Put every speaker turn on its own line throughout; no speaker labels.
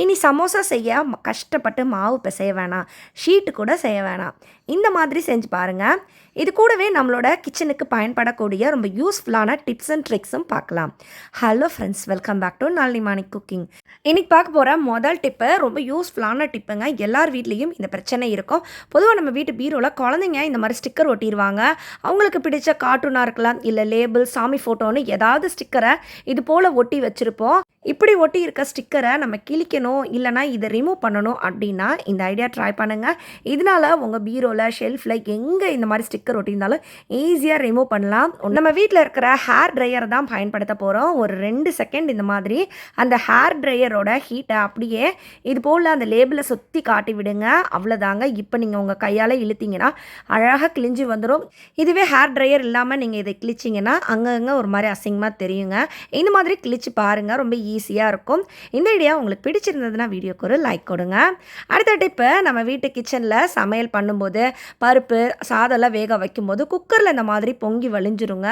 இனி சமோசா செய்ய கஷ்டப்பட்டு மாவு பிசைய வேணாம். ஷீட்டு கூட செய்ய வேணாம். இந்த மாதிரி செஞ்சு பாருங்கள் இது கூடவே நம்மளோட கிச்சனுக்கு பயன்படக்கூடிய ரொம்ப யூஸ்ஃபுல்லான டிப்ஸ் அண்ட் ட்ரிக்ஸும் பார்க்கலாம் hello friends welcome back to நாளிமானி cooking இன்றைக்கி பார்க்க போகிற முதல் டிப்பு ரொம்ப யூஸ்ஃபுல்லான டிப்புங்க எல்லார் வீட்லேயும் இந்த பிரச்சனை இருக்கும். பொதுவாக நம்ம வீட்டு பீரோவில் குழந்தைங்க இந்த மாதிரி ஸ்டிக்கர் ஒட்டிடுவாங்க அவங்களுக்கு பிடிச்ச கார்ட்டூனாக இருக்கலாம் இல்லை லேபிள் சாமி ஃபோட்டோன்னு ஏதாவது ஸ்டிக்கரை இது போல் ஒட்டி வச்சுருப்போம். இப்படி ஒட்டி இருக்க ஸ்டிக்கரை நம்ம கிழிக்கணும் இல்லைனா இதை ரிமூவ் பண்ணணும் அப்படின்னா இந்த ஐடியா ட்ரை பண்ணுங்கள் இதனால உங்கள் பீரோவில் ஷெல்ஃபில் எங்கே இந்த மாதிரி ஸ்டிக்கர் ஒட்டியிருந்தாலும் ஈஸியாக ரிமூவ் பண்ணலாம். நம்ம வீட்டில் இருக்கிற ஹேர் ட்ரையர் தான் பயன்படுத்த போகிறோம் ஒரு ரெண்டு செகண்ட் இந்த மாதிரி அந்த ஹேர் ட்ரையரோட ஹீட்டை அப்படியே இது போல் அந்த லேபிளை சுற்றி காட்டி விடுங்க. அவ்வளோதாங்க இப்போ நீங்கள் உங்கள் கையால் இழுத்தீங்கன்னா அழகாக கிழிஞ்சு வந்துடும் இதுவே ஹேர் ட்ரையர் இல்லாமல் நீங்கள் இதை கிழிச்சிங்கன்னா அங்கங்கே ஒரு மாதிரி அசிங்கமாக தெரியுங்க. இந்த மாதிரி கிழிச்சு பாருங்கள் ரொம்ப ஈஸியாக இருக்கும். இந்த ஐடியா உங்களுக்கு பிடிச்சிருந்ததுன்னா வீடியோக்கு ஒரு லைக் கொடுங்க. அடுத்த டிப்பு நம்ம வீட்டு கிச்சனில் சமையல் பண்ணும்போது பருப்பு சாதம்லாம் வேக வைக்கும்போது குக்கரில் இந்த மாதிரி பொங்கி வழிஞ்சிருங்க.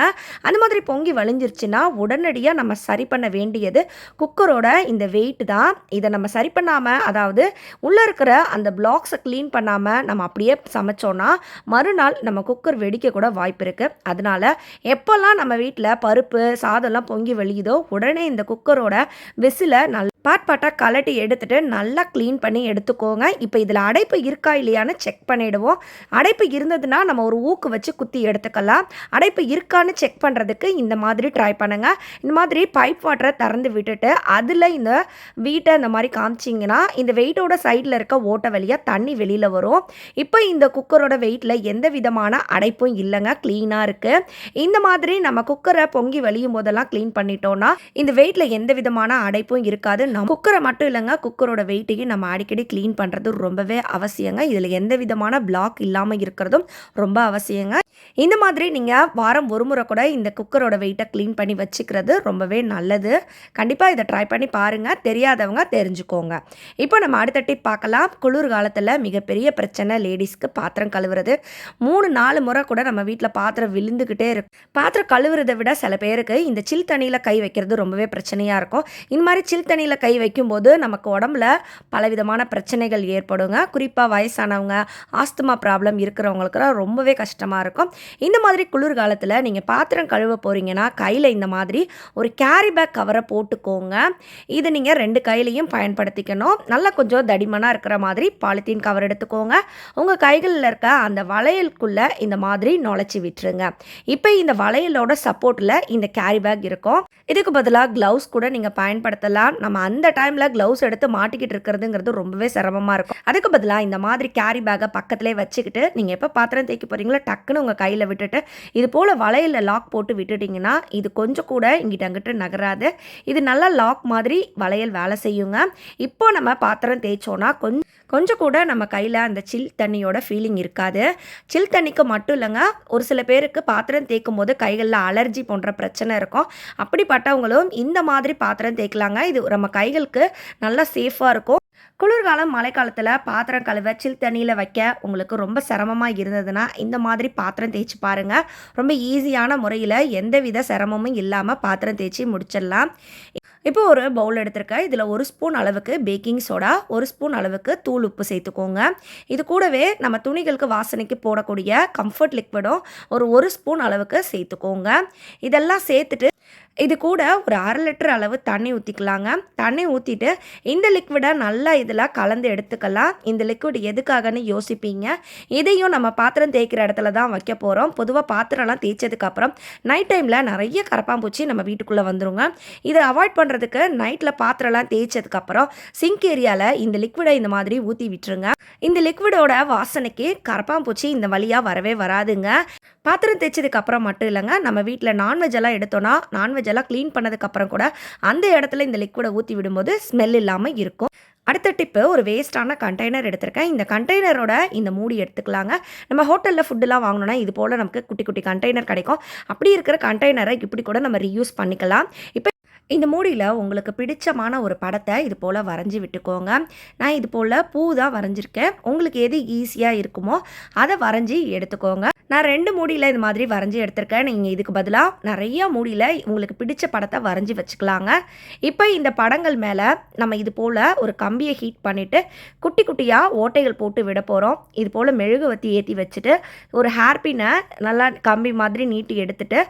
அந்த மாதிரி பொங்கி வழிஞ்சிருச்சுன்னா உடனடியாக நம்ம சரி பண்ண வேண்டியது குக்கரோட இந்த வெயிட் தான். இதை நம்ம சரி பண்ணாமல் அதாவது உள்ளே இருக்கிற அந்த பிளாக்ஸை க்ளீன் பண்ணாமல் நம்ம அப்படியே சமைச்சோன்னா மறுநாள் நம்ம குக்கர் வெடிக்க கூட வாய்ப்பு இருக்குது அதனால எப்போல்லாம் நம்ம வீட்டில் பருப்பு சாதம்லாம் பொங்கி வழியுதோ உடனே இந்த குக்கரோட விசிலை நல்ல பாட் பாட்டாக கலட்டி எடுத்துட்டு நல்லா க்ளீன் பண்ணி எடுத்துக்கோங்க. இப்போ இதில் அடைப்பு இருக்கா இல்லையான்னு செக் பண்ணிடுவோம். அடைப்பு இருந்ததுன்னா நம்ம ஒரு ஊக்கு வச்சு குத்தி எடுத்துக்கலாம். அடைப்பு இருக்கான்னு செக் பண்ணுறதுக்கு இந்த மாதிரி ட்ரை பண்ணுங்கள் இந்த மாதிரி பைப் வாட்டரை திறந்து விட்டுட்டு அதில் இந்த வீட்டை இந்த மாதிரி காமிச்சிங்கன்னா இந்த வெயிட்டோட சைடில் இருக்க ஓட்டை வழியாக தண்ணி வெளியில் வரும். இப்போ இந்த குக்கரோட வெயிட்டில் எந்த விதமான அடைப்பும் இல்லைங்க. க்ளீனாக இருக்குது இந்த மாதிரி நம்ம குக்கரை பொங்கி வலியும் போதெல்லாம் க்ளீன் பண்ணிட்டோன்னா இந்த வெயிட்டில் எந்த விதமான அடைப்பும் இருக்காது. நம்ம குக்கரை மட்டும் இல்லைங்க குக்கரோட வெயிட்டையும் நம்ம அடிக்கடி க்ளீன் பண்ணுறது ரொம்பவே அவசியங்க. இதில் எந்த விதமான பிளாக் இல்லாமல் இருக்கிறதும் ரொம்ப அவசியங்க. இந்த மாதிரி நீங்கள் வாரம் ஒரு முறை கூட இந்த குக்கரோட வெயிட்டை க்ளீன் பண்ணி வச்சுக்கிறது ரொம்பவே நல்லது. கண்டிப்பாக இதை ட்ரை பண்ணி பாருங்கள் தெரியாதவங்க தெரிஞ்சுக்கோங்க. இப்போ நம்ம அடுத்த டிப் பார்க்கலாம். குளிர் காலத்தில் மிகப்பெரிய பிரச்சனை லேடிஸ்க்கு பாத்திரம் கழுவுறது. மூணு நாலு முறை கூட நம்ம வீட்டில் பாத்திரம் விழுந்துக்கிட்டே இருக்கும் பாத்திரம் கழுவுறதை விட சில பேருக்கு இந்த சில் தண்ணியில் கை வைக்கிறது ரொம்பவே பிரச்சனையாக இருக்கும். இந்த மாதிரி சில் தண்ணியில் கை வைக்கும்போது நமக்கு உடம்புல பலவிதமான பிரச்சனைகள் ஏற்படுங்க. குறிப்பாக வயசானவங்க ஆஸ்துமா ப்ராப்ளம் இருக்கிறவங்களுக்குலாம் ரொம்பவே கஷ்டமாக இருக்கும். இந்த மாதிரி குளிர்காலத்தில் நீங்கள் பாத்திரம் கழுவ போகிறீங்கன்னா கையில் இந்த மாதிரி ஒரு கேரி பேக் கவரை போட்டுக்கோங்க. இது நீங்கள் ரெண்டு கையிலையும் பயன்படுத்திக்கணும். நல்லா கொஞ்சம் தடிமனாக இருக்கிற மாதிரி பாலித்தீன் கவர் எடுத்துக்கோங்க. உங்கள் கைகளில் இருக்க அந்த வளையலுக்குள்ளே இந்த மாதிரி நுழைச்சி விட்டுருங்க. இப்போ இந்த வளையலோட சப்போர்ட்டில் இந்த கேரி பேக் இருக்கும். இதுக்கு பதிலாக க்ளவுஸ் கூட நீங்கள் பயன்படுத்தலாம். நம்ம அந்த டைமில் க்ளவுஸ் எடுத்து மாட்டிக்கிட்டு இருக்கிறதுங்கிறது ரொம்பவே சிரமமாக இருக்கும். அதுக்கு பதிலாக இந்த மாதிரி கேரி பேக்கை பக்கத்துலேயே வச்சுக்கிட்டு நீங்கள் எப்போ பாத்திரம் தேய்க்க போகிறீங்களோ டக்குன்னு உங்கள் கையில் விட்டுட்டு இது போல் வளையலில் லாக் போட்டு விட்டுட்டிங்கன்னா இது கொஞ்சம் கூட இங்கிட்ட அங்கிட்டு நகராது. இது நல்லா லாக் மாதிரி வளையல் வேலை செய்யுங்க. இப்போ நம்ம பாத்திரம் தேய்ச்சோன்னா கொஞ்சம் கொஞ்சம் கூட நம்ம கையில் அந்த சில் தண்ணியோட ஃபீலிங் இருக்காது. சில் தண்ணிக்கு மட்டும் இல்லைங்க ஒரு சில பேருக்கு பாத்திரம் தேய்க்கும் போது கைகளில் அலர்ஜி போன்ற பிரச்சனை இருக்கும். அப்படிப்பட்டவங்களும் இந்த மாதிரி பாத்திரம் தேய்க்கலாங்க. இது நம்ம கைகளுக்கு நல்லா சேஃபாக இருக்கும். குளிர்காலம் மழைக்காலத்தில் பாத்திரம் கழுவ சில் தண்ணியில் வைக்க உங்களுக்கு ரொம்ப சிரமமாக இருந்ததுன்னா இந்த மாதிரி பாத்திரம் தேய்ச்சி பாருங்கள் ரொம்ப ஈஸியான முறையில் எந்தவித சிரமமும் இல்லாமல் பாத்திரம் தேய்ச்சி முடிச்சிடலாம். இப்போ ஒரு பவுல் எடுத்திருக்கேன். இதில் ஒரு ஸ்பூன் அளவுக்கு பேக்கிங் சோடா ஒரு ஸ்பூன் அளவுக்கு தூள் உப்பு சேர்த்துக்கோங்க. இது கூடவே நம்ம துணிகளுக்கு வாசனைக்கு போடக்கூடிய கம்ஃபர்ட் லிக்விடும் ஒரு ஒரு ஸ்பூன் அளவுக்கு சேர்த்துக்கோங்க. இதெல்லாம் சேர்த்துட்டு இது கூட ஒரு அரை லிட்டர் அளவு தண்ணி ஊற்றிக்கலாங்க தண்ணி ஊற்றிட்டு இந்த லிக்விடை நல்லா இதில் கலந்து எடுத்துக்கலாம். இந்த லிக்விட் எதுக்காகன்னு யோசிப்பீங்க. இதையும் நம்ம பாத்திரம் தேய்க்கிற இடத்துல தான் வைக்க போகிறோம் பொதுவாக பாத்திரம்லாம் தேய்ச்சதுக்கப்புறம் நைட் டைமில் நிறைய கரப்பாம்பூச்சி நம்ம வீட்டுக்குள்ளே வந்துருங்க. இதை அவாய்ட் பண்ணுறதுக்கு நைட்டில் பாத்திரம்லாம் தேய்ச்சதுக்கப்புறம் சிங்க் ஏரியாவில் இந்த லிக்விடை இந்த மாதிரி ஊற்றி விட்டுருங்க. இந்த லிக்விடோட வாசனைக்கு கரப்பாம்பூச்சி இந்த வழியாக வரவே வராதுங்க. பாத்திரம் தேய்ச்சதுக்கப்புறம் மட்டும் இல்லைங்க. நம்ம வீட்டில் நான்வெஜ் எல்லாம் எடுத்தோன்னா நான்வெஜ் எல்லாம் க்ளீன் பண்ணதுக்கப்புறம் கூட அந்த இடத்துல இந்த லிக்விடை ஊற்றி விடும்போது ஸ்மெல் இல்லாமல் இருக்கும். அடுத்த டிப்பு ஒரு வேஸ்ட்டான கண்டெய்னர் எடுத்திருக்கேன். இந்த கண்டெய்னரோட இந்த மூடி எடுத்துக்கலாங்க. நம்ம ஹோட்டலில் ஃபுட்டுலாம் வாங்கினோன்னா இது போல் நமக்கு குட்டி குட்டி கண்டெய்னர் கிடைக்கும். அப்படி இருக்கிற கண்டெய்னரை இப்படி கூட நம்ம ரீயூஸ் பண்ணிக்கலாம். இப்போ இந்த மூடியில் உங்களுக்கு பிடிச்சமான ஒரு படத்தை இது போல் வரைஞ்சி விட்டுக்கோங்க. நான் இது போல் பூ தான் வரைஞ்சிருக்கேன். உங்களுக்கு எது ஈஸியாக இருக்குமோ அதை வரைஞ்சி எடுத்துக்கோங்க. நான் ரெண்டு மூடியில் இது மாதிரி வரைஞ்சி எடுத்திருக்கேன். நீங்கள் இதுக்கு பதிலாக நிறைய மூடியில் உங்களுக்கு பிடிச்ச படத்தை வரைஞ்சி வச்சுக்கலாங்க. இப்போ இந்த படங்கள் மேலே நம்ம இது போல் ஒரு கம்பியை ஹீட் பண்ணிவிட்டு குட்டி குட்டியாக ஓட்டைகள் போட்டு விட போகிறோம் இது போல் மெழுகுவத்தி ஏற்றி வச்சுட்டு ஒரு ஹேர்பினை நல்லா கம்பி மாதிரி நீட்டி எடுத்துட்டு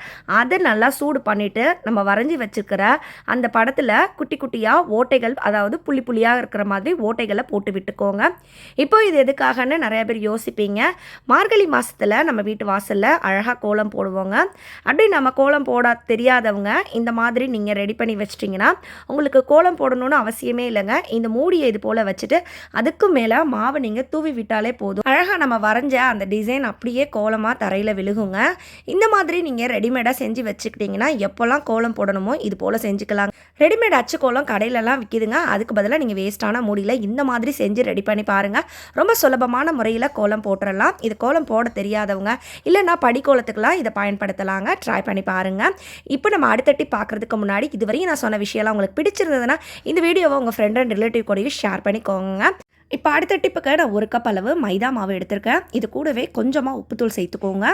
அதை நல்லா சூடு பண்ணிவிட்டு நம்ம வரைஞ்சி வச்சுருக்கிற அந்த படத்தில் குட்டி குட்டியாக ஓட்டைகள் அதாவது புள்ளி புள்ளியாக இருக்கிற மாதிரி ஓட்டைகளை போட்டு விட்டுக்கோங்க. இப்போ இது எதுக்காகன்னு நிறைய பேர் யோசிப்பீங்க. மார்கழி மாதத்தில் நம்ம வீட்டு வாசலில் அழகாக கோலம் போடுவோங்க. அப்படி நம்ம கோலம் போட தெரியாதவங்க இந்த மாதிரி நீங்கள் ரெடி பண்ணி வச்சிட்டிங்கன்னா உங்களுக்கு கோலம் போடணும்னு அவசியமே இல்லைங்க. இந்த மூடியை இது போல் வச்சுட்டு அதுக்கு மேலே மாவை நீங்கள் தூவி விட்டாலே போதும். அழகாக நம்ம வரைஞ்ச அந்த டிசைன் அப்படியே கோலமாக தரையில் விழுகுங்க. இந்த மாதிரி நீங்கள் ரெடிமேடாக செஞ்சு வச்சுக்கிட்டிங்கன்னா எப்போல்லாம் கோலம் போடணுமோ இது போல் செஞ்சுக்கலாம் ரெடிமேட் அச்சு கோலம் கடையிலலாம் விற்கிதுங்க அதுக்கு பதிலாக நீங்கள் வேஸ்ட்டான மூடியில் இந்த மாதிரி செஞ்சு ரெடி பண்ணி பாருங்கள் ரொம்ப சுலபமான முறையில் கோலம் போட்டுடலாம் இது கோலம் போட தெரியாதவங்க இல்லைன்னா படிக்கோலத்துக்கெலாம் இதை பயன்படுத்தலாங்க. ட்ரை பண்ணி பாருங்கள் இப்போ நம்ம அடுத்தட்டி பார்க்குறதுக்கு முன்னாடி இதுவரையும் நான் சொன்ன விஷயம்லாம் உங்களுக்கு பிடிச்சிருந்ததுன்னா இந்த வீடியோவை உங்கள் ஃப்ரெண்ட் அண்ட் ரிலேட்டிவ் கூடயும் ஷேர் பண்ணிக்கோங்க. இப்போ அடுத்த டிப்புக்கு நான் ஒரு கப் அளவு மைதா மாவு எடுத்திருக்கேன். இது கூடவே கொஞ்சமாக உப்புத்தூள் சேர்த்துக்கோங்க.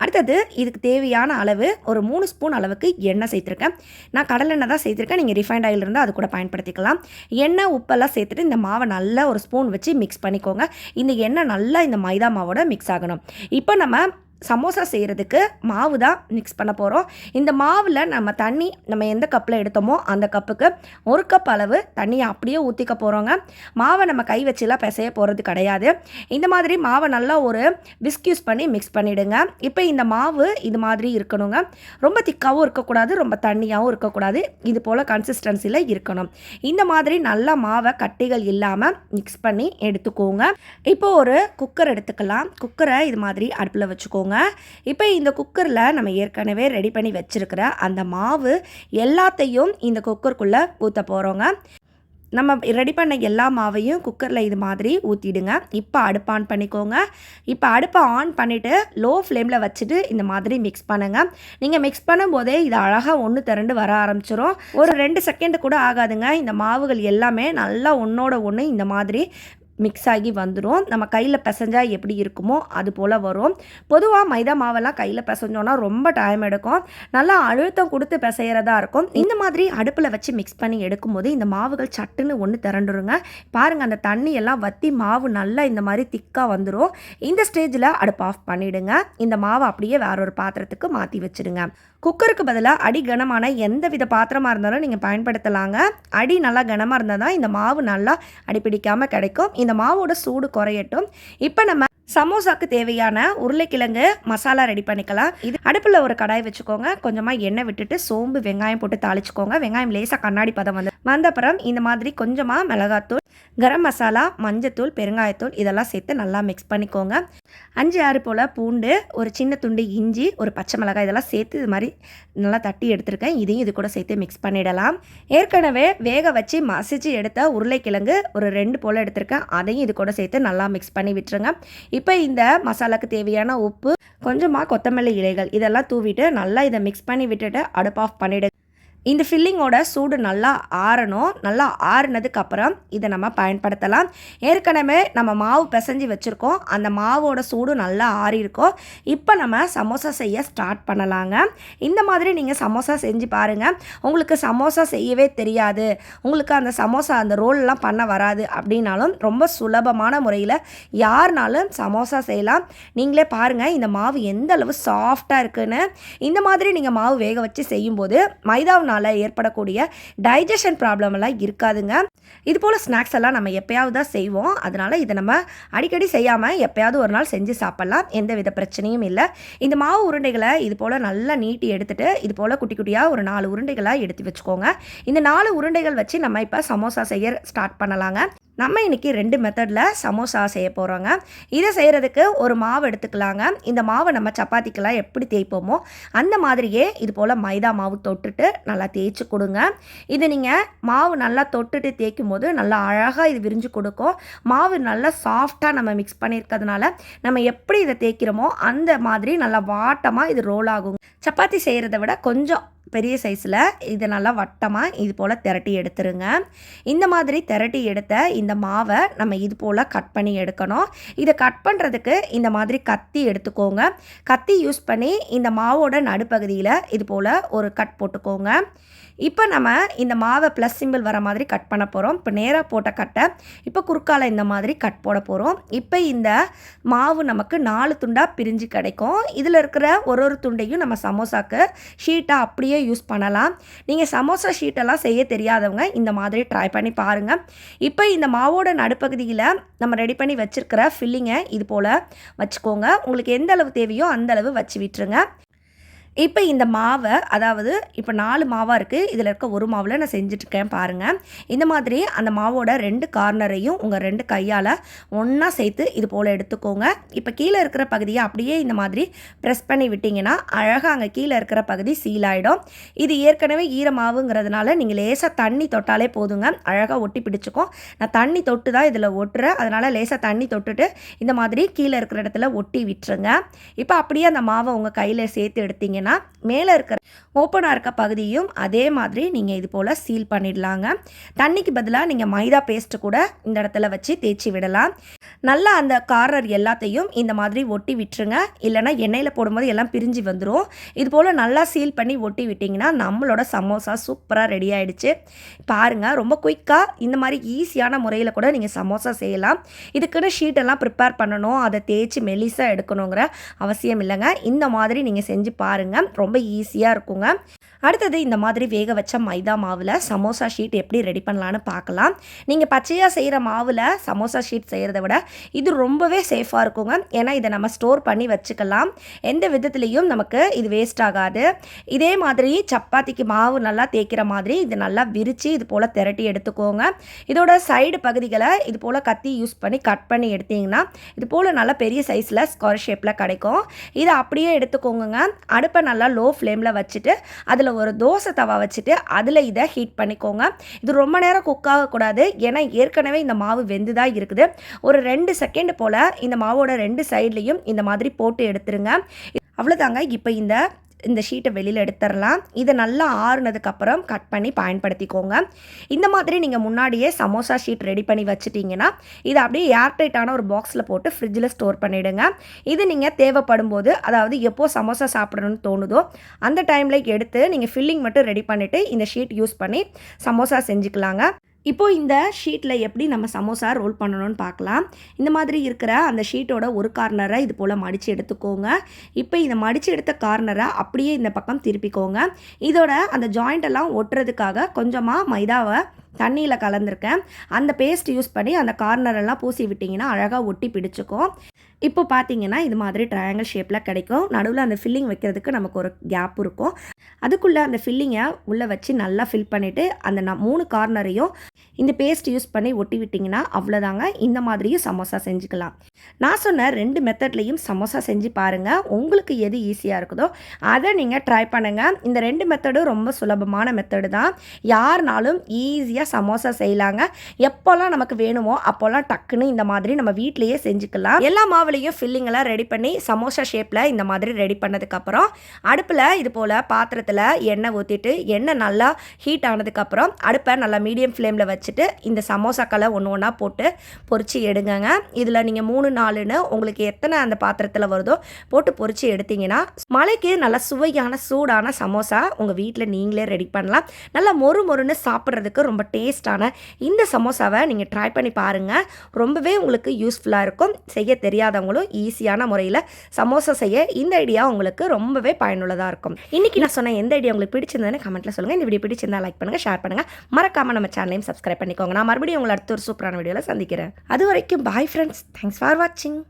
அடுத்தது இதுக்கு தேவையான அளவு ஒரு மூணு ஸ்பூன் அளவுக்கு எண்ணெய் சேர்த்துருக்கேன். நான் கடலெண்ணெய் தான் சேர்த்துருக்கேன். நீங்கள் ரிஃபைண்ட் ஆயில் இருந்தால் அது கூட பயன்படுத்திக்கலாம். எண்ணெய் உப்பெல்லாம் சேர்த்துட்டு இந்த மாவை நல்லா ஒரு ஸ்பூன் வச்சு மிக்ஸ் பண்ணிக்கோங்க. இந்த எண்ணெய் நல்லா இந்த மைதா மாவோட மிக்ஸ் ஆகணும். இப்போ நம்ம சமோசா செய்கிறதுக்கு மாவு தான் மிக்ஸ் பண்ண போகிறோம் இந்த மாவில் நம்ம தண்ணி நம்ம எந்த கப்பில் எடுத்தோமோ அந்த கப்புக்கு ஒரு கப் அளவு தண்ணியை அப்படியே ஊற்றிக்க போகிறோங்க மாவை நம்ம கை வச்சுலாம் பிசைய போகிறது கிடையாது. இந்த மாதிரி மாவை நல்லா ஒரு விஸ்க் யூஸ் பண்ணி மிக்ஸ் பண்ணிவிடுங்க இப்போ இந்த மாவு இது மாதிரி இருக்கணுங்க. ரொம்ப திக்காகவும் இருக்கக்கூடாது ரொம்ப தண்ணியாகவும் இருக்கக்கூடாது. இது போல் கன்சிஸ்டன்சியில் இருக்கணும். இந்த மாதிரி நல்லா மாவை கட்டிகள் இல்லாமல் மிக்ஸ் பண்ணி எடுத்துக்கோங்க. இப்போ ஒரு குக்கர் எடுத்துக்கலாம். குக்கரை இது மாதிரி அடுப்பில் வச்சுக்கோங்க. வச்சுக்கோங்க. இப்போ இந்த குக்கரில் நம்ம ஏற்கனவே ரெடி பண்ணி வச்சுருக்கிற அந்த மாவு எல்லாத்தையும் இந்த குக்கருக்குள்ளே ஊற்ற போகிறோங்க நம்ம ரெடி பண்ண எல்லா மாவையும் குக்கரில் இது மாதிரி ஊற்றிடுங்க இப்போ அடுப்பு ஆன் பண்ணிக்கோங்க. இப்போ அடுப்பை ஆன் பண்ணிவிட்டு லோ ஃப்ளேமில் வச்சுட்டு இந்த மாதிரி மிக்ஸ் பண்ணுங்கள் நீங்கள் மிக்ஸ் பண்ணும்போதே இது அழகாக ஒன்று திரண்டு வர ஆரம்பிச்சிரும். ஒரு ரெண்டு செகண்டு கூட ஆகாதுங்க. இந்த மாவுகள் எல்லாமே நல்லா ஒன்றோட ஒன்று இந்த மாதிரி மிக்ஸ் ஆகி வந்துடும் நம்ம கையில் பிசைஞ்சால் எப்படி இருக்குமோ அது போல் வரும். பொதுவாக மைதா மாவெல்லாம் கையில் பிசைஞ்சோன்னா ரொம்ப டைம் எடுக்கும். நல்லா அழுத்தம் கொடுத்து பிசைகிறதா இருக்கும். இந்த மாதிரி அடுப்பில் வச்சு மிக்ஸ் பண்ணி எடுக்கும்போது இந்த மாவுகள் சட்டுன்னு ஒன்று திரண்டுருங்க. பாருங்கள் அந்த தண்ணி எல்லாம் வற்றி மாவு நல்லா இந்த மாதிரி திக்காக வந்துடும் இந்த ஸ்டேஜில் அடுப்பு ஆஃப் பண்ணிவிடுங்க இந்த மாவை அப்படியே வேற ஒரு பாத்திரத்துக்கு மாற்றி வச்சுடுங்க. குக்கருக்கு பதிலாக அடி கனமான எந்த வித பாத்திரமாக இருந்தாலும் நீங்கள் பயன்படுத்தலாங்க. அடி நல்லா கனமாக இருந்தால் தான் இந்த மாவு நல்லா அடிப்பிடிக்காமல் கிடைக்கும். இந்த மாவோட சூடு குறையட்டும். இப்போ நம்ம சமோசாக்கு தேவையான உருளைக்கிழங்கு மசாலா ரெடி பண்ணிக்கலாம். இது அடுப்பில் ஒரு கடாய் வச்சுக்கோங்க. கொஞ்சமாக எண்ணெய் விட்டுட்டு சோம்பு வெங்காயம் போட்டு தாளிச்சுக்கோங்க. வெங்காயம் லேசாக கண்ணாடி பதம் வந்து வந்தப்புறம் இந்த மாதிரி கொஞ்சமாக மிளகாத்தூள் கரம் மசாலா மஞ்சத்தூள் பெருங்காயத்தூள் இதெல்லாம் சேர்த்து நல்லா மிக்ஸ் பண்ணிக்கோங்க. அஞ்சு ஆறு போல் பூண்டு ஒரு சின்ன துண்டு இஞ்சி ஒரு பச்சை மிளகாய் இதெல்லாம் சேர்த்து இது மாதிரி நல்லா தட்டி எடுத்திருக்கேன். இதையும் இது கூட சேர்த்து மிக்ஸ் பண்ணிடலாம். ஏற்கனவே வேக வச்சு மசிச்சு எடுத்த உருளைக்கிழங்கு ஒரு ரெண்டு போல் எடுத்திருக்கேன். அதையும் இது கூட சேர்த்து நல்லா மிக்ஸ் பண்ணி விட்டுருங்க. இப்போ இந்த மசாலாக்கு தேவையான உப்பு கொஞ்சமாக கொத்தமல்லி இலைகள் இதெல்லாம் தூவிட்டு நல்லா இதை மிக்ஸ் பண்ணி விட்டுட்டு அடுப்பு ஆஃப் பண்ணிவிடு இந்த ஃபில்லிங்கோட சூடு நல்லா ஆறணும். நல்லா ஆறுனதுக்கப்புறம் இதை நம்ம பயன்படுத்தலாம். ஏற்கனவே நம்ம மாவு பிசைஞ்சு வச்சுருக்கோம். அந்த மாவோட சூடு நல்லா ஆறியிருக்கோம். இப்போ நம்ம சமோசா செய்ய ஸ்டார்ட் பண்ணலாங்க. இந்த மாதிரி நீங்கள் சமோசா செஞ்சு பாருங்கள் உங்களுக்கு சமோசா செய்யவே தெரியாது. உங்களுக்கு அந்த சமோசா அந்த ரோல்லாம் பண்ண வராது அப்படின்னாலும் ரொம்ப சுலபமான முறையில் யாருனாலும் சமோசா செய்யலாம். நீங்களே பாருங்கள் இந்த மாவு எந்த அளவு சாஃப்டாக இருக்குன்னு. இந்த மாதிரி நீங்கள் மாவு வேக வச்சு செய்யும்போது மைதாவினால் ஏற்படக்கூடிய டைஜஷன் ப்ராப்ளம் எல்லாம் இருக்காதுங்க. இது போல் ஸ்நாக்ஸ் எல்லாம் நம்ம எப்பயாவது தான் செய்வோம். அதனால் இதை நம்ம அடிக்கடி செய்யாமல் எப்பயாவது ஒரு நாள் செஞ்சு சாப்பிட்லாம். எந்த வித பிரச்சனையும் இல்லை. இந்த மாவு உருண்டைகளை இது போல் நல்லா நீட்டி எடுத்துகிட்டு இது போல் குட்டி குட்டியாக ஒரு நாலு உருண்டைகளாக எடுத்து வச்சுக்கோங்க. இந்த நாலு உருண்டைகள் வச்சு நம்ம இப்போ சமோசா செய்ய ஸ்டார்ட் பண்ணலாங்க. நம்ம இன்றைக்கி ரெண்டு மெத்தடில் சமோசா செய்ய போகிறோங்க இதை செய்கிறதுக்கு ஒரு மாவு எடுத்துக்கலாங்க. இந்த மாவை நம்ம சப்பாத்திக்கெல்லாம் எப்படி தேய்ப்போமோ அந்த மாதிரியே இது போல் மைதா மாவு தொட்டுட்டு நல்லா தேய்ச்சி கொடுங்க. இது நீங்கள் மாவு நல்லா தொட்டுட்டு தேய்க்கும் போது நல்லா அழகாக இது விரிஞ்சு கொடுக்கும். மாவு நல்லா சாஃப்டாக நம்ம மிக்ஸ் பண்ணியிருக்கிறதுனால நம்ம எப்படி இதை தேய்க்கிறோமோ அந்த மாதிரி நல்லா வாட்டமாக இது ரோல் ஆகும் சப்பாத்தி செய்கிறத விட கொஞ்சம் பெரிய சைஸில் இதை நல்லா வட்டமாக இது போல் திரட்டி எடுத்துருங்க. இந்த மாதிரி திரட்டி எடுத்த இந்த மாவை நம்ம இது போல் கட் பண்ணி எடுக்கணும். இதை கட் பண்ணுறதுக்கு இந்த மாதிரி கத்தி எடுத்துக்கோங்க. கத்தி யூஸ் பண்ணி இந்த மாவோட நடுப்பகுதியில் இது போல் ஒரு கட் போட்டுக்கோங்க. இப்போ நம்ம இந்த மாவை ப்ளஸ் சிம்பிள் வர மாதிரி கட் பண்ண போகிறோம் இப்போ நேராக போட்ட கட்டை இப்போ குறுக்கால இந்த மாதிரி கட் போட போகிறோம் இப்போ இந்த மாவு நமக்கு நாலு துண்டாக பிரிஞ்சு கிடைக்கும். இதில் இருக்கிற ஒரு ஒரு துண்டையும் நம்ம சமோசாக்கு ஷீட்டாக அப்படியே யூஸ் பண்ணலாம். நீங்கள் சமோசா ஷீட்டெல்லாம் செய்ய தெரியாதவங்க இந்த மாதிரி ட்ரை பண்ணி பாருங்கள் இப்போ இந்த மாவோட நடுப்பகுதியில் நம்ம ரெடி பண்ணி வச்சுருக்கிற ஃபில்லிங்கை இது போல் வச்சுக்கோங்க. உங்களுக்கு எந்த அளவு தேவையோ அந்த அளவு வச்சு விட்டுருங்க. இப்போ இந்த மாவை அதாவது இப்போ நாலு மாவாக இருக்குது இதில் இருக்க ஒரு மாவில் நான் செஞ்சுட்ருக்கேன் பாருங்கள் இந்த மாதிரி அந்த மாவோட ரெண்டு கார்னரையும் உங்கள் ரெண்டு கையால் ஒன்றா சேர்த்து இது போல் எடுத்துக்கோங்க. இப்போ கீழே இருக்கிற பகுதியை அப்படியே இந்த மாதிரி ப்ரெஸ் பண்ணி விட்டிங்கன்னா அழகாக அங்கே கீழே இருக்கிற பகுதி சீல் ஆகிடும் இது ஏற்கனவே ஈர மாவுங்கிறதுனால நீங்கள் லேசாக தண்ணி தொட்டாலே போதுங்க. அழகாக ஒட்டி பிடிச்சிக்கும். நான் தண்ணி தொட்டு தான் இதில் ஒட்டுறேன். அதனால் லேசாக தண்ணி தொட்டுட்டு இந்த மாதிரி கீழே இருக்கிற இடத்துல ஒட்டி விட்டுருங்க. இப்போ அப்படியே அந்த மாவை உங்கள் கையில் சேர்த்து எடுத்தீங்கன்னா பார்த்தீங்கன்னா மேலே இருக்கிற ஓப்பனாக இருக்க பகுதியும் அதே மாதிரி நீங்கள் இது போல் சீல் பண்ணிடலாங்க. தண்ணிக்கு பதிலாக நீங்கள் மைதா பேஸ்ட்டு கூட இந்த இடத்துல வச்சு தேய்ச்சி விடலாம். நல்லா அந்த கார்னர் எல்லாத்தையும் இந்த மாதிரி ஒட்டி விட்டுருங்க. இல்லைனா எண்ணெயில் போடும்போது எல்லாம் பிரிஞ்சு வந்துடும் இது போல் நல்லா சீல் பண்ணி ஒட்டி விட்டிங்கன்னா நம்மளோட சமோசா சூப்பராக ரெடி ஆகிடுச்சு பாருங்கள் ரொம்ப குயிக்காக இந்த மாதிரி ஈஸியான முறையில் கூட நீங்கள் சமோசா செய்யலாம். இதுக்குன்னு ஷீட்டெல்லாம் ப்ரிப்பேர் பண்ணணும். அதை தேய்ச்சி மெலிசாக எடுக்கணுங்கிற அவசியம் இல்லைங்க. இந்த மாதிரி நீங்கள் செஞ்சு பாருங்கள் ரொம்ப ஈஸியாக இருக்குங்க. அடுத்தது இந்த மாதிரி வேக வச்ச மைதா மாவில் சமோசா ஷீட் எப்படி ரெடி பண்ணலான்னு பார்க்கலாம். நீங்கள் பச்சையாக செய்கிற மாவில் சமோசா ஷீட் செய்கிறத விட இது ரொம்பவே சேஃபாக இருக்குங்க. ஏன்னா இதை நம்ம ஸ்டோர் பண்ணி வச்சுக்கலாம். எந்த விதத்துலேயும் நமக்கு இது வேஸ்ட் ஆகாது. இதே மாதிரி சப்பாத்திக்கு மாவு நல்லா தேய்க்கிற மாதிரி இது நல்லா விரித்து இது போல் திரட்டி எடுத்துக்கோங்க. இதோட சைடு பகுதிகளை இது போல் கத்தி யூஸ் பண்ணி கட் பண்ணி எடுத்திங்கன்னா இது போல் நல்லா பெரிய சைஸில் ஸ்கொயர் ஷேப்பில் கிடைக்கும். இதை அப்படியே எடுத்துக்கோங்க அடுப்பை நல்லா லோ ஃப்ளேமில் வச்சுட்டு அதில் ஒரு தோசை தவா வச்சுட்டு அதில் இதை ஹீட் பண்ணிக்கோங்க. இது ரொம்ப நேரம் குக் ஆகக்கூடாது. ஏன்னா ஏற்கனவே இந்த மாவு வெந்து தான் இருக்குது. ஒரு ரெண்டு செகண்ட் போல் இந்த மாவோட ரெண்டு சைட்லேயும் இந்த மாதிரி போட்டு எடுத்துருங்க. அவ்வளோதாங்க இப்போ இந்த இந்த ஷீட்டை வெளியில் எடுத்துடலாம். இதை நல்லா ஆறுனதுக்கப்புறம் கட் பண்ணி பயன்படுத்திக்கோங்க. இந்த மாதிரி நீங்கள் முன்னாடியே சமோசா ஷீட் ரெடி பண்ணி வச்சுட்டிங்கன்னா இதை அப்படியே ஏர்டைட்டான ஒரு பாக்ஸில் போட்டு ஃப்ரிட்ஜில் ஸ்டோர் பண்ணிவிடுங்க இது நீங்கள் தேவைப்படும் போது அதாவது எப்போ சமோசா சாப்பிடணும்னு தோணுதோ அந்த டைமில் எடுத்து நீங்கள் ஃபில்லிங் மட்டும் ரெடி பண்ணிவிட்டு இந்த ஷீட் யூஸ் பண்ணி சமோசா செஞ்சுக்கலாங்க. இப்போது இந்த ஷீட்டில் எப்படி நம்ம சமோசா ரோல் பண்ணணும்னு பார்க்கலாம். இந்த மாதிரி இருக்கிற அந்த ஷீட்டோட ஒரு கார்னரை இது போல் மடித்து எடுத்துக்கோங்க. இப்போ இந்த மடித்து எடுத்த கார்னரை அப்படியே இந்த பக்கம் திருப்பிக்கோங்க. இதோட அந்த ஜாயிண்டெல்லாம் ஒட்டுறதுக்காக கொஞ்சமாக மைதாவை தண்ணியில் கலந்துருக்கேன். அந்த பேஸ்ட் யூஸ் பண்ணி அந்த கார்னரெல்லாம் பூசி விட்டிங்கன்னா அழகாக ஒட்டி பிடிச்சிக்கும். இப்போ பார்த்தீங்கன்னா இது மாதிரி ட்ரையாங்கிள் ஷேப்பில் கிடைக்கும். நடுவில் அந்த ஃபில்லிங் வைக்கிறதுக்கு நமக்கு ஒரு கேப் இருக்கும். அதுக்குள்ளே அந்த ஃபில்லிங்கை உள்ளே வச்சு நல்லா ஃபில் பண்ணிவிட்டு அந்த மூணு கார்னரையும் இந்த பேஸ்ட் யூஸ் பண்ணி ஒட்டி விட்டிங்கன்னா அவ்வளோதாங்க இந்த மாதிரியும் சமோசா செஞ்சுக்கலாம். நான் சொன்ன ரெண்டு மெத்தட்லேயும் சமோசா செஞ்சு பாருங்கள் உங்களுக்கு எது ஈஸியாக இருக்குதோ அதை நீங்கள் ட்ரை பண்ணுங்கள் இந்த ரெண்டு மெத்தடும் ரொம்ப சுலபமான மெத்தடு தான். யாருனாலும் ஈஸியாக சமோசா செய்யலாங்க. எப்போல்லாம் நமக்கு வேணுமோ அப்போல்லாம் டக்குன்னு இந்த மாதிரி நம்ம வீட்லேயே செஞ்சுக்கலாம். எல்லா மாவுலேயும் ஃபில்லிங்கெல்லாம் ரெடி பண்ணி சமோசா ஷேப்பில் இந்த மாதிரி ரெடி பண்ணதுக்கப்புறம் அடுப்பில் இது போல் பாத்திரத்தில் எண்ணெய் ஊற்றிட்டு எண்ணெய் நல்லா ஹீட் ஆனதுக்கப்புறம் அடுப்பை நல்லா மீடியம் ஃப்ளேமில் வச்சுட்டு இந்த சமோசாக்களை ஒன்று ஒன்றா போட்டு பொறிச்சு எடுங்கங்க. இதில் நீங்கள் மூணு நாலுன்னு உங்களுக்கு எத்தனை அந்த பாத்திரத்தில் வருதோ போட்டு பொறிச்சு எடுத்தீங்கன்னா மலைக்கு நல்ல சுவையான சூடான சமோசா உங்கள் வீட்டில் நீங்களே ரெடி பண்ணலாம். நல்லா மொறு மொறுன்னு சாப்பிட்றதுக்கு ரொம்ப டேஸ்டான இந்த சமோசாவை நீங்கள் ட்ரை பண்ணி பாருங்கள் ரொம்பவே உங்களுக்கு யூஸ்ஃபுல்லாக இருக்கும். செய்ய தெரியாதவங்களும் ஈஸியான முறையில் சமோசா செய்ய இந்த ஐடியா உங்களுக்கு ரொம்பவே பயனுள்ளதாக இருக்கும். இன்றைக்கி நான் சொன்ன எந்த ஐடியா உங்களுக்கு பிடிச்சிருந்ததுன்னு கமெண்ட்டில் சொல்லுங்கள் இந்த வீடியோ பிடிச்சிருந்தா லைக் பண்ணுங்கள் ஷேர் பண்ணுங்கள் மறக்காமல் நம்ம சேனலையும் சப்ஸ்கிரைப் பண்ணிக்கோங்க. நான் மறுபடியும் உங்களை அடுத்த ஒரு சூப்பரான வீடியோவில் சந்திக்கிறேன். அது வரைக்கும் பாய் ஃப்ரெண்ட்ஸ் தேங்க்ஸ் ஃபார் வாட்சிங்